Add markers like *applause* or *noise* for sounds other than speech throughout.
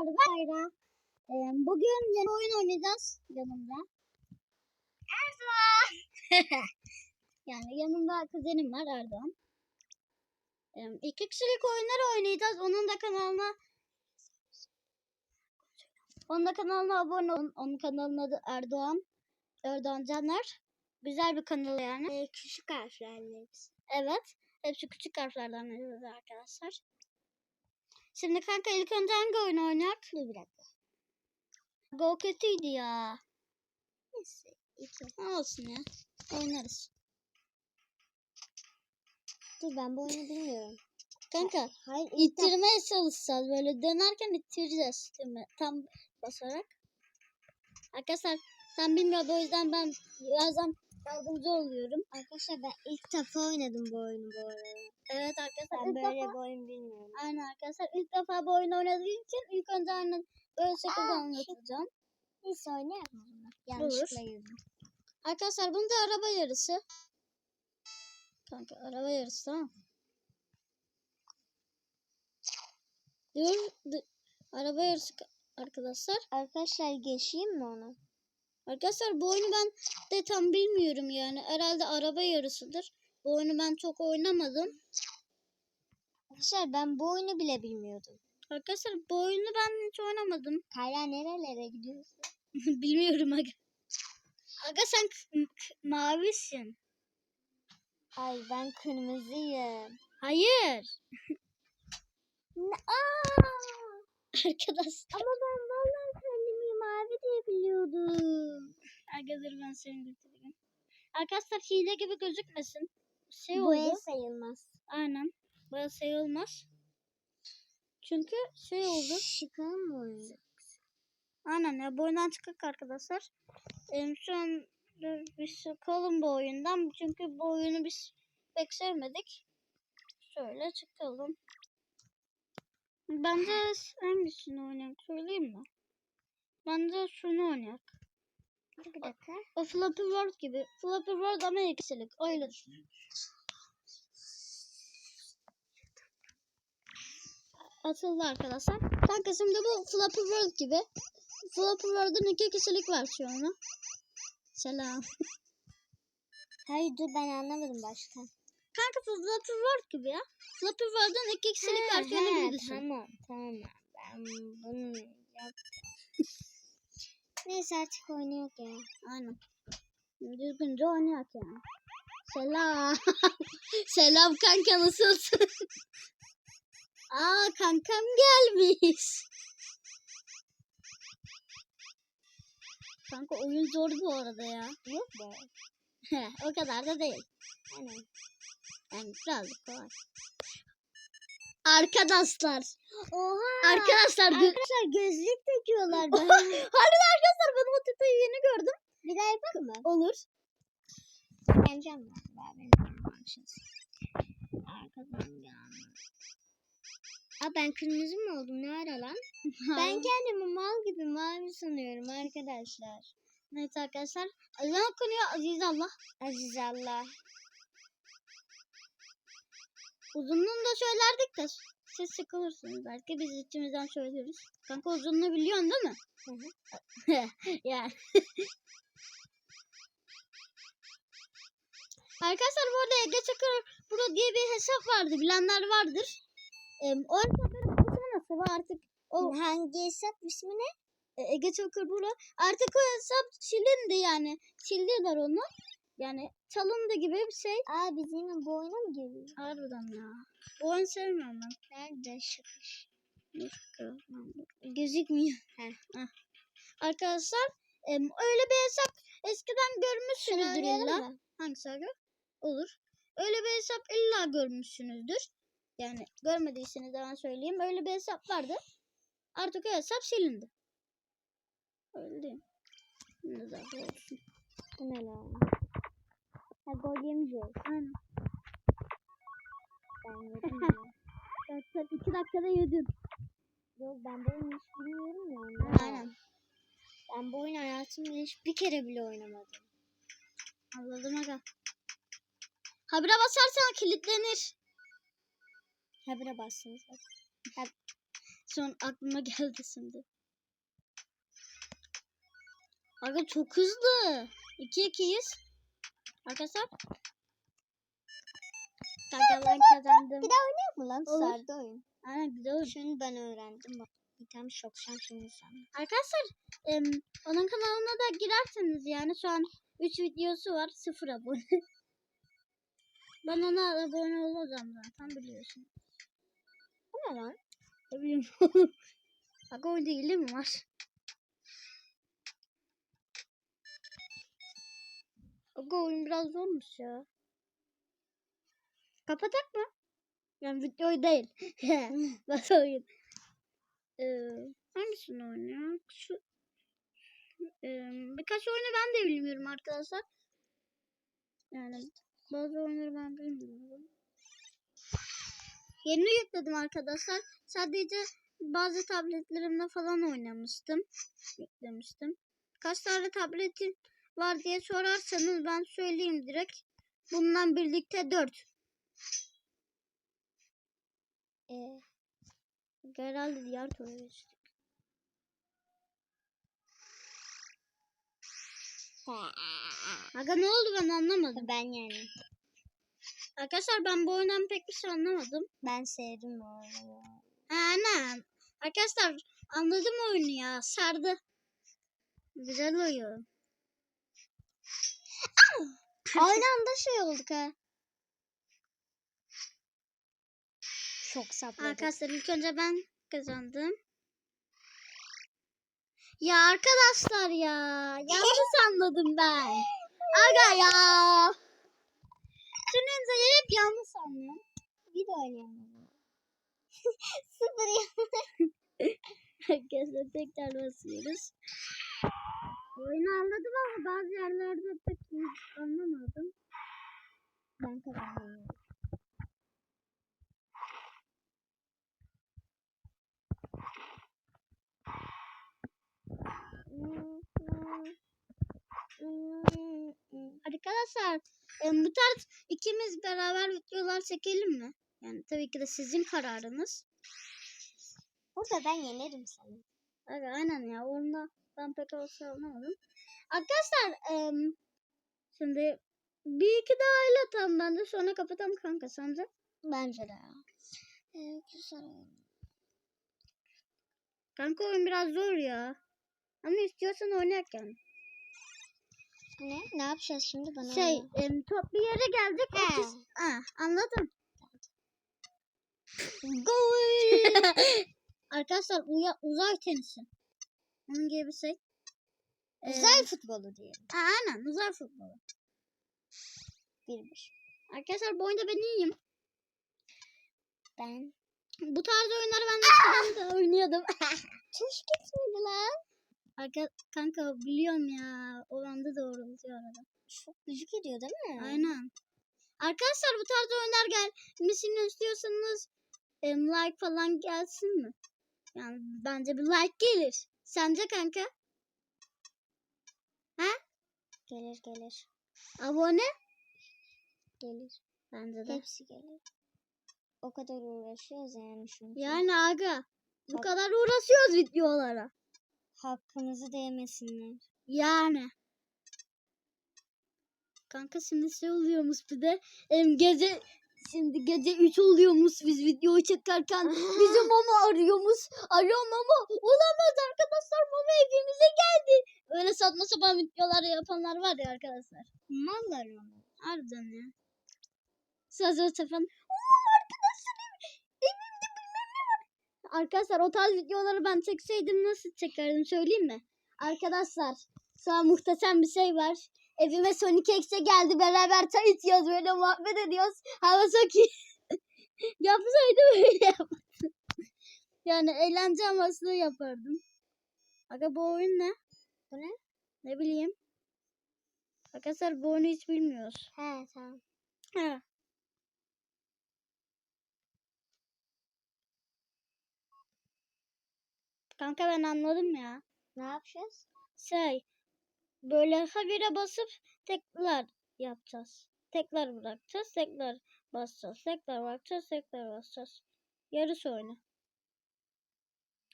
Arkadaşlar ben Ee, bugün yeni oyun oynayacağız yanımda. Erdoğan. *laughs* yani yanımda kuzenim var Erdoğan. Ee, iki kişilik oyunlar oynayacağız. Onun da kanalına onun da kanalına abone olun. Onun kanalının adı Erdoğan. Erdoğan Caner. Güzel bir kanal yani. Ee, küçük harflerle. Evet. Hepsi küçük harflerden yazıldı arkadaşlar. Şimdi kanka ilk önce hangi oyunu oynayak? Dur bir dakika. Go kötüydü ya. Neyse. Ne olsun ya. Oynarız. Dur ben bu oyunu bilmiyorum. Kanka Hayır ittirmeye çalışacağız. Böyle dönerken ittireceğiz. Değil mi? Tam basarak. Arkadaşlar sen bilmiyordu o yüzden ben birazdan yardımcı oluyorum. Arkadaşlar ben ilk defa oynadım bu oyunu bu arada. Evet arkadaşlar Ben ilk böyle defa, bir oyun bilmiyorum. aynen arkadaşlar ilk defa bu oyunu oynadığım için ilk önce aynen böyle şekilde anlatacağım. Neyse oynayalım o zaman. Yanlışlıkla girdim. Arkadaşlar bunu da araba yarısı. Kanka araba yarısı tamam. Dur, dur. Araba yarısı ka- arkadaşlar. Arkadaşlar geçeyim mi onu? Arkadaşlar bu oyunu ben de tam bilmiyorum yani. Herhalde araba yarısıdır. Bu oyunu ben çok oynamadım. Arkadaşlar ben bu oyunu bile bilmiyordum. Arkadaşlar bu oyunu ben hiç oynamadım. Kayra nerelere gidiyorsun? *laughs* Bilmiyorum aga. Aga sen mavisin. Ay ben kırmızıyım. Hayır. Aa! *laughs* Arkadaşlar. Ama ben vallahi kendimi mavi diye biliyordum. Aga dur ben seni götüreyim. Arkadaşlar hile gibi gözükmesin. Şey Bu oldu. sayılmaz. Aynen. Burası sayılmaz. Çünkü şey oldu. Çıkalım mı oyunu? Aynen ya bu oyundan çıkık arkadaşlar. Ee, şu an biz çıkalım bu oyundan. Çünkü bu oyunu biz pek sevmedik. Şöyle çıkalım. Bence hangisini oynayalım söyleyeyim mi? Bence şunu oynayalım. Bir dakika. O Flappy World gibi. Flappy World ama eksilik. Öyle. Atıldı arkadaşlar. Kanka şimdi bu Flappy World gibi. Flappy World'un iki kişilik versiyonu. Selam. *laughs* Hayır dur ben anlamadım baştan. Kanka Flappy World gibi ya. Flappy World'un iki kişilik versiyonu gibi düşün. Tamam tamam. Ben bunu yaptım. Neyse artık oyunu yok ya. Aynen. Düzgünce oynayak yani. Selam. *laughs* Selam kanka nasılsın? *laughs* Aa kankam gelmiş. Kanka oyun zor bu arada ya. Yok be. o kadar da değil. Aynen. Yani birazcık kolay. Arkadaşlar. Oha. Arkadaşlar. Arkadaşlar gözlük takıyorlar. *laughs* Harbiden arkadaşlar ben o tipi yeni gördüm. bir daha yapalım mı? Olur. Geleceğim ben. Ben benim. Arkadan gelme. Aa ben kırmızı mı oldum? Ne ara lan? *laughs* Ben kendimi mal gibi mavi sanıyorum arkadaşlar. Neyse arkadaşlar. Ezan okunuyor Aziz Allah. Aziz Allah. Uzunluğunu da söylerdik de siz sıkılırsınız belki biz içimizden söyleriz. Kanka uzunluğu biliyorsun değil mi? Hı hı. *laughs* yani. Arkadaşlar bu arada Ege Çakır Pro diye bir hesap vardı. Bilenler vardır. Ee, o hesapların ismi nasıl artık? O Hangi hesap ismi ne? e, Ege Çakır Pro. Artık o hesap silindi yani. Sildiler onu. Yani çalındı gibi bir şey. Aa biz yine bu oyuna mı giriyoruz? Harbiden ya. Bu oyunu sevmiyorum ben. Nerede şıkış? Gözükmüyor. Heh. Arkadaşlar em, öyle bir hesap eskiden görmüşsünüzdür illa. Hangisi abi? Olur. Öyle bir hesap illa görmüşsünüzdür. Yani görmediyseniz de ben söyleyeyim. Öyle bir hesap vardı. Artık o hesap silindi. Öyle değil. Ne olsun. Bu ne lan? Ha gol yemeyeceğiz. Aynen. Ben yedim ya. *laughs* İki dakikada yedin. Yok ben bu oyunu hiç bilmiyorum ya. ondan. Aynen. Ben bu oyunu hayatımda hiç bir kere bile oynamadım. Anladım aga. Habire basarsan kilitlenir. Habire bastınız. Son aklıma *laughs* geldi şimdi. Aga çok hızlı. 2 2'yiz. Arkadaşlar. Kanka ben kazandım. Bir daha oynayalım mı lan? Olur. Sardı oyun. Aynen güzel oldu. Şunu ben öğrendim. Bak bir tane şokşam şimdi sana. Arkadaşlar em, onun kanalına da girerseniz yani şu an 3 videosu var 0 abone. *laughs* ben ona abone olacağım zaten biliyorsun. Bu ne lan? Ne bileyim. *laughs* Bak o değil mi var? Aga oyun biraz zormuş ya. Kapatak mı? Yani videoyu değil. *laughs* Nasıl oyun? Ee, hangisini oynuyor? Şu Ee, birkaç oyunu ben de bilmiyorum arkadaşlar. Yani bazı oyunları ben bilmiyorum. Yeni yükledim arkadaşlar. Sadece bazı tabletlerimde falan oynamıştım. Yüklemiştim. Kaç tane tabletim var diye sorarsanız ben söyleyeyim direkt. Bundan birlikte 4. Ee, Herhalde diğer tura geçtik. Aga ne oldu ben anlamadım. ben yani. Arkadaşlar ben bu oyundan pek bir şey anlamadım. Ben sevdim bu oyunu. Anam. Arkadaşlar anladım oyunu ya. Sardı. Güzel oyun. Aynı anda şey olduk ha. Çok sapladık. Arkadaşlar ilk önce ben kazandım. Ya arkadaşlar ya. Yanlış anladım ben. *laughs* Aga ya. Sünenize hep yanlış anlıyorum. Bir de oynayalım. *laughs* Sıfır ya. *laughs* Arkadaşlar tekrar basıyoruz. Oyunu anladım ama bazı yerlerde pek anlamadım. Ben kazandım. Arkadaşlar e, bu tarz ikimiz beraber videolar çekelim mi? Yani tabii ki de sizin kararınız. Burada ben yenerim seni. Aynen ya onda ben pek olsa anlamadım. Arkadaşlar e, şimdi bir iki daha el atalım ben de sonra kapatalım kanka sence? Bence de ya. Güzel oyun. Kanka oyun biraz zor ya. Ama istiyorsan oynayak yani. Ne? Ne yapacağız şimdi bana? Şey e, top bir yere geldik. He. otuz- Ha, anladım. Gol. *laughs* Arkadaşlar uya, uzay tenisi. Onun gibi bir şey. Ee, Uzay futbolu diyelim. aynen uzay futbolu. Bir bir. Arkadaşlar bu oyunda ben iyiyim. Ben. Bu tarz oyunları ben eskiden de oynuyordum. *laughs* Tuş gitmedi lan. Arka, kanka biliyorum ya. O bende doğrultuyor arada. Çok gıcık ediyor değil mi? Aynen. Arkadaşlar bu tarz oyunlar gelmesini istiyorsanız like falan gelsin mi? Yani bence bir like gelir. Sence kanka? Gelir gelir. Abone? Gelir. Bence de. Hepsi gelir. O kadar uğraşıyoruz yani şunu. Yani aga. Bu Tabii. kadar uğraşıyoruz videolara. Hakkımızı değmesinler. Yani. Kanka şimdi şey oluyormuş bir de. Em, gece şimdi gece 3 oluyormuş biz videoyu çekerken *gasps* bizim mama arıyormuş. Alo mama olamaz arkadaşlar mama evimize geldi. Öyle saçma sapan videolar yapanlar var ya arkadaşlar. Mallar onu. Harbiden ya. Saçma sapan. "Oo, arkadaşlar ev- evimde bilmem ne var. Arkadaşlar o tarz videoları ben çekseydim nasıl çekerdim söyleyeyim mi? Arkadaşlar sana muhteşem bir şey var. Evime Sonic X'e geldi beraber çay içiyoruz böyle muhabbet ediyoruz. Hava çok iyi. *laughs* Yapsaydım öyle yapardım. yani eğlence amaçlı yapardım. Aga bu oyun ne? Bu ne? Ne bileyim. Arkadaşlar bu oyunu hiç bilmiyoruz. He tamam. Ha. Kanka ben anladım ya. Ne yapacağız? Şey böyle habire basıp tekrar yapacağız. Tekrar bırakacağız, tekrar basacağız, tekrar bırakacağız, tekrar basacağız. Yarısı oyunu.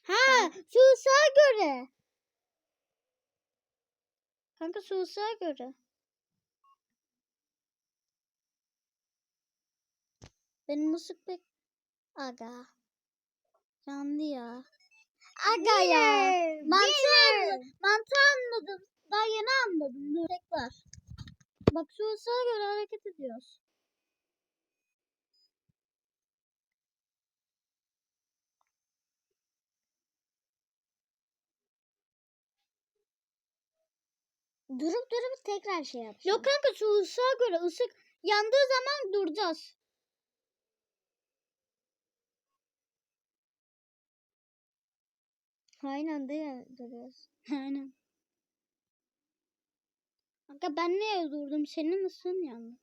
Ha, Susa'a göre. Kanka Susa'a göre. Benim ısık pek... Aga. Yandı ya. Aga ya. Anladım. Mantığı anladım. Daha yeni anladım. Dur tekrar. Bak Susa'a göre hareket ediyoruz. Durup durup tekrar şey yapacağım. Yok kanka Susa'a göre ısık yandığı zaman duracağız. Anda ya- duruyoruz. Aynen. Kanka ben niye durdum? Senin ısın yandı.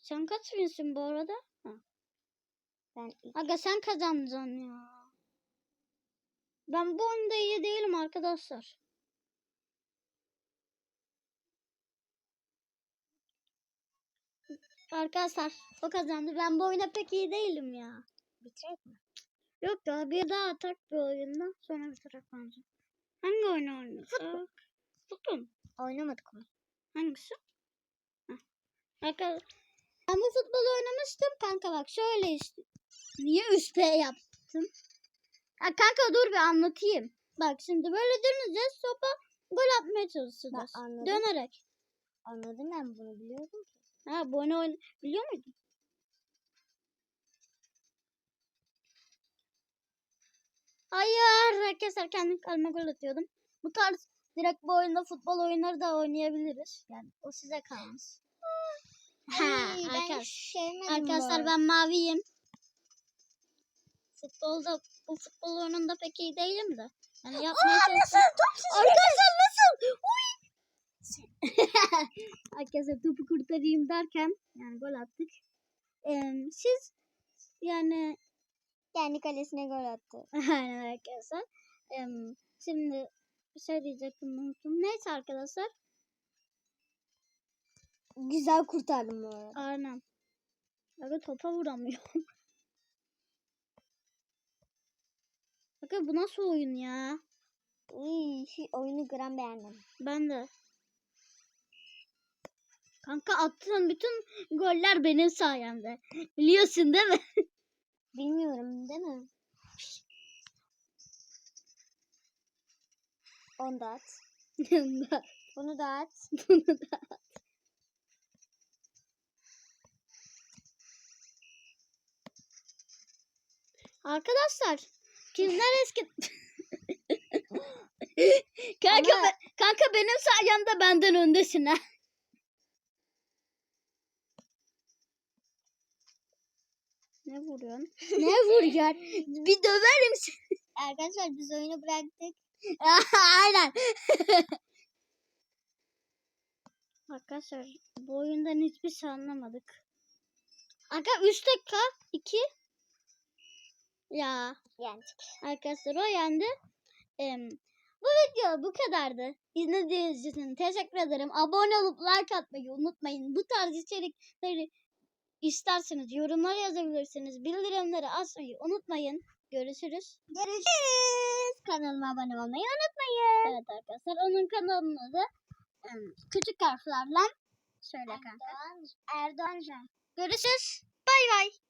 Sen kaç binsin bu arada? Ha. Ben ilk- Aga sen kazanacaksın ya. Ben bu oyunda iyi değilim arkadaşlar. Arkadaşlar o kazandı. Ben bu oyuna pek iyi değilim ya. bitirek mi? Yok ya bir daha atak bir oyunda sonra bitirecek bence. Hangi oyunu oynasak? Futbol mu? Oynamadık mı? Hangisi? Arkadaşlar ben bu futbol oynamıştım kanka bak şöyle işte. Niye üstte yaptım? Ya kanka dur bir anlatayım. Bak şimdi böyle döneceğiz topa gol atmaya çalışacağız. Ben anladım. Dönerek. Anladım ben bunu biliyordum ki. Ha bu oyunu oyn- biliyor muydun? Hayır arkadaşlar kendim kalma gol atıyordum. Bu tarz direkt bu oyunda futbol oyunları da oynayabiliriz. Yani o size kalmış. Ha, Ay, Arkadaşlar arada. ben maviyim. Futbolda bu futbol oyununda pek iyi değilim de. Yani yapmaya çalışıyorum. Arkadaşlar nasıl? Uy! *laughs* Arkadaşlar topu kurtarayım derken yani gol attık. Ee, siz yani Kendi kalesine gol attı. *laughs* aynen arkadaşlar. Ee, şimdi bir şey diyecektim unuttum. Neyse arkadaşlar. Güzel kurtardım bu arada. Aynen. Aga topa vuramıyorum. *laughs* Aga bu nasıl oyun ya? Uy, oyunu gram beğendim. Ben de. Kanka attığın bütün goller benim sayemde. Biliyorsun değil mi? *laughs* Bilmiyorum değil mi? *laughs* Onu da at. Bunu da at. *laughs* Bunu da. Arkadaşlar kimler eski *laughs* kanka, Ama- be- kanka benim sayemde benden öndesin ha. Ne vuruyorsun? ne vuruyorsun? Bir döverim seni. Arkadaşlar biz oyunu bıraktık. *laughs* Aynen. Arkadaşlar bu oyundan hiçbir şey anlamadık. Aga 3 dakika 2 ya Yani arkadaşlar o yendi. Em, bu video bu kadardı. İzlediğiniz için teşekkür ederim. Abone olup like atmayı unutmayın. Bu tarz içerikleri isterseniz yorumlar yazabilirsiniz. Bildirimleri açmayı unutmayın. Görüşürüz. Görüşürüz. Kanalıma abone olmayı unutmayın. Evet arkadaşlar onun kanalının adı em, küçük harflerle söyle kanka. Erdoğan, Erdoğan. Görüşürüz. Bay bay.